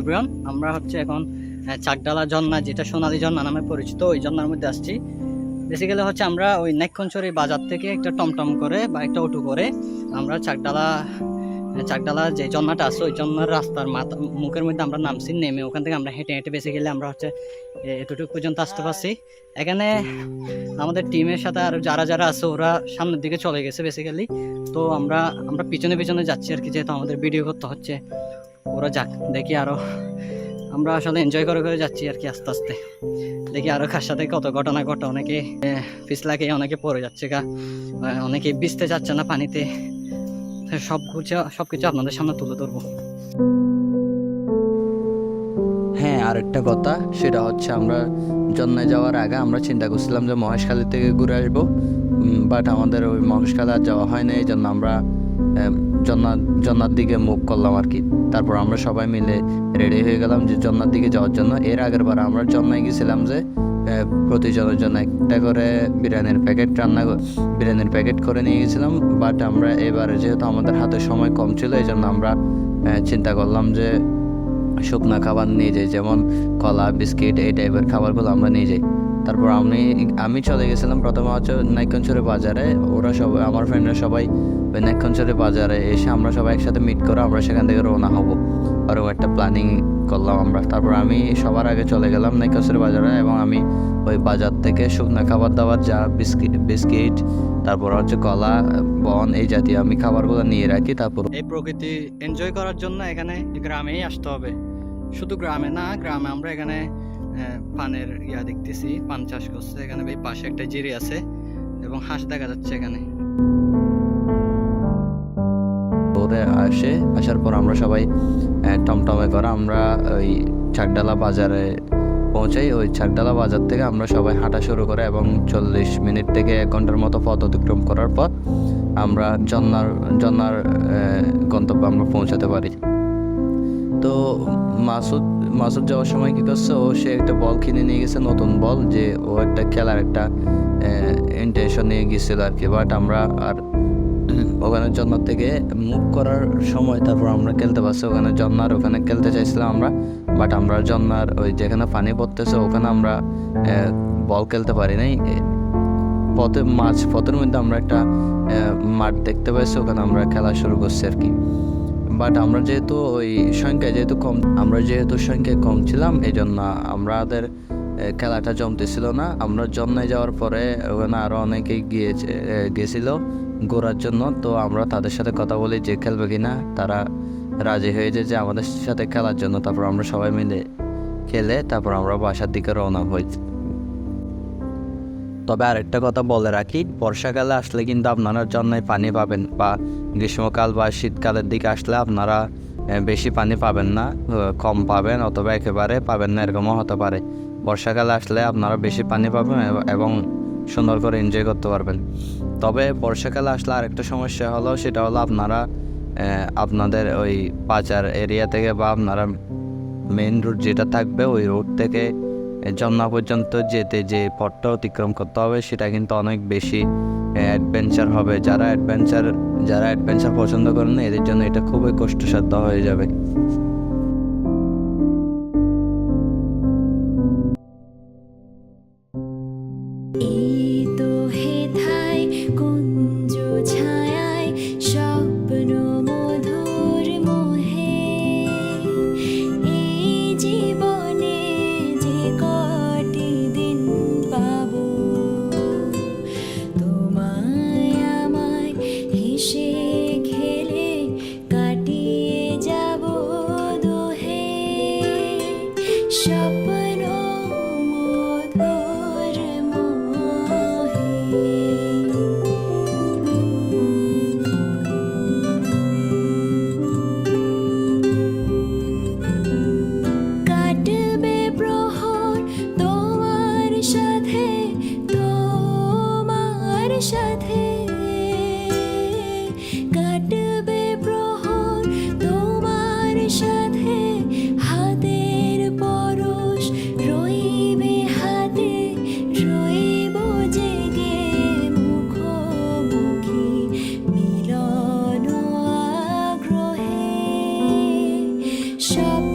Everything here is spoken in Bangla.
এভরিওয়ান আমরা হচ্ছে এখন চাকডালা ঝর্ণা, যেটা সোনালী ঝর্ণা নামে পরিচিত, ওই ঝর্ণার মধ্যে আসছি। বেসিক্যালি হচ্ছে আমরা ওই নেক্ষণচুরি বাজার থেকে একটা টমটম করে বা একটা অটো করে আমরা চাকডালা চাকডালা যে ঝর্ণাটা আছে, ওই ঝর্ণার রাস্তার মাথা, মুখের মধ্যে আমরা নামছি, নেমে ওখান থেকে আমরা হেঁটে হেঁটে বেসিক্যালি আমরা হচ্ছে এতটুকু পর্যন্ত আসতে পারছি। এখানে আমাদের টিমের সাথে আর যারা যারা আছে, ওরা সামনের দিকে চলে গেছে বেসিক্যালি তো আমরা আমরা পিছনে পিছনে যাচ্ছি আর কি, যেহেতু আমাদের ভিডিও করতে হচ্ছে। ওরা যাক, দেখি আরও। আমরা আসলে এনজয় করে করে যাচ্ছি আর কি আস্তে আস্তে। দেখি আরও কার সাথে কত ঘটনা ঘটে। অনেকে পিছলাকে অনেকে পড়ে যাচ্ছে গা। অনেকে ভিজতে যাচ্ছে না পানিতে। সব কিছু সব কিছু আপনাদের সামনে তুলে ধরবো। হ্যাঁ আরেকটা কথা, সেটা হচ্ছে আমরা জন্নায় যাওয়ার আগে আমরা চিন্তা করছিলাম যে মহেশখালী থেকে ঘুরে আসব। বাট আমাদের ওই মহেশখালী আর যাওয়া হয় না এই জন্য আমরা জন্নার জন্নার দিকে মুখ করলাম আর কি। তারপর আমরা সবাই মিলে রেডি হয়ে গেলাম যে জন্নার দিকে যাওয়ার জন্য। এর আগের বার আমরা জন্নায় গেছিলাম যে প্রতিজনের জন্য একটা করে বিরিয়ানির প্যাকেট রান্না বিরিয়ানির প্যাকেট করে নিয়ে গেছিলাম। বাট আমরা এবারে যেহেতু আমাদের হাতে সময় কম ছিল এই জন্য আমরা চিন্তা করলাম যে, শুকনা খাবার নিয়ে যাই, যেমন কলা, বিস্কিট, এই টাইপের খাবারগুলো আমরা নিয়ে যাই। তারপর আমি আমি চলে গেছিলাম প্রথমে হচ্ছে নাইকঞ্চরে বাজারে। ওরা সবাই, আমার ফ্রেন্ডরা সবাই ওই নাইকঞ্চরে বাজারে এসে আমরা সবাই একসাথে মিট করে আমরা সেখান থেকে রওনা হব। ওরকম একটা প্ল্যানিং করলাম আমরা। তারপর আমি সবার আগে চলে গেলাম নাইকঞ্চরে বাজারে এবং আমি ওই বাজার থেকে শুকনো খাবার দাবার যা বিস্কিট বিস্কিট, তারপর হচ্ছে কলা, বন এই জাতীয় আমি খাবারগুলো নিয়ে রাখি, তারপর এই প্রকৃতি এনজয় করার জন্য এখানে গ্রামেই আসতে হবে। শুধু গ্রামে না, গ্রামে আমরা এখানে পানের ইয়া দেখতেছি, পান চাষ করছে এখানে। এই পাশে একটা জিরি আছে এবং হাঁস দেখা যাচ্ছে এখানে। ওরে আসে, আসার পর আমরা সবাই টমটমে করে আমরা ওই চাকডালা বাজারে পৌঁছাই। ওই চাকডালা বাজার থেকে আমরা সবাই হাঁটা শুরু করে এবং চল্লিশ মিনিট থেকে এক ঘণ্টার মতো পথ অতিক্রম করার পর আমরা জন্নার জন্নার গন্তব্যে আমরা পৌঁছাতে পারি। তো মাসুদ মাসুদ যাওয়ার সময় কি করছে? ও, সে একটা বল কিনে নিয়ে গেছে, নতুন বল, যে ও একটা খেলার একটা ইন্টেনশন নিয়ে গেছিল আর কি বাট আমরা আর ওখানে জন্নার থেকে মুভ করার সময় তারপর আমরা খেলতে পারছি, ওখানে জন্নার ওখানে খেলতে চাইছিলাম আমরা। বাট আমরা জন্নার ওই যেখানে পানি পড়তেছে, ওখানে আমরা বল খেলতে পারি নাই। পথে মাছ পথের মধ্যে আমরা একটা মাঠ দেখতে পাইছি ওখানে আমরা খেলা শুরু করছি আর কি বাট আমরা যেহেতু ওই সংখ্যায় যেহেতু কম, আমরা যেহেতু সংখ্যায় কম ছিলাম এই জন্য আমাদের খেলাটা জমতেছিল না। আমরা জন্মে যাওয়ার পরে ওখানে আরও অনেকেই গিয়েছে গেছিল ঘোরার জন্য। তো আমরা তাদের সাথে কথা বলি যে খেলবে কিনা, তারা রাজি হয়ে যায় যে আমাদের সাথে খেলার জন্য। তারপর আমরা সবাই মিলে খেলে, তারপর আমরা বাসার দিকে রওনা হই। তবে আরেকটা কথা বলে রাখি, বর্ষাকালে আসলে কিন্তু আপনারা জন্যই পানি পাবেন বা গ্রীষ্মকাল বা শীতকালের দিকে আসলে আপনারা বেশি পানি পাবেন না কম পাবেন অথবা একেবারে পাবেন না, এরকমও হতে পারে। বর্ষাকালে আসলে আপনারা বেশি পানি পাবেন এবং সুন্দর করে এনজয় করতে পারবেন। তবে বর্ষাকালে আসলে আরেকটা সমস্যা হলো, সেটা হলো আপনারা আপনাদের ওই বাজার এরিয়া থেকে বা আপনারা মেন রুট যেটা থাকবে, ওই রুট থেকে জন্না পর্যন্ত যেতে যে পথটা অতিক্রম করতে হবে, সেটা কিন্তু অনেক বেশি অ্যাডভেঞ্চার হবে। যারা অ্যাডভেঞ্চার যারা অ্যাডভেঞ্চার পছন্দ করেন এদের জন্য এটা খুবই কষ্টসাধ্য হয়ে যাবে। এই shop.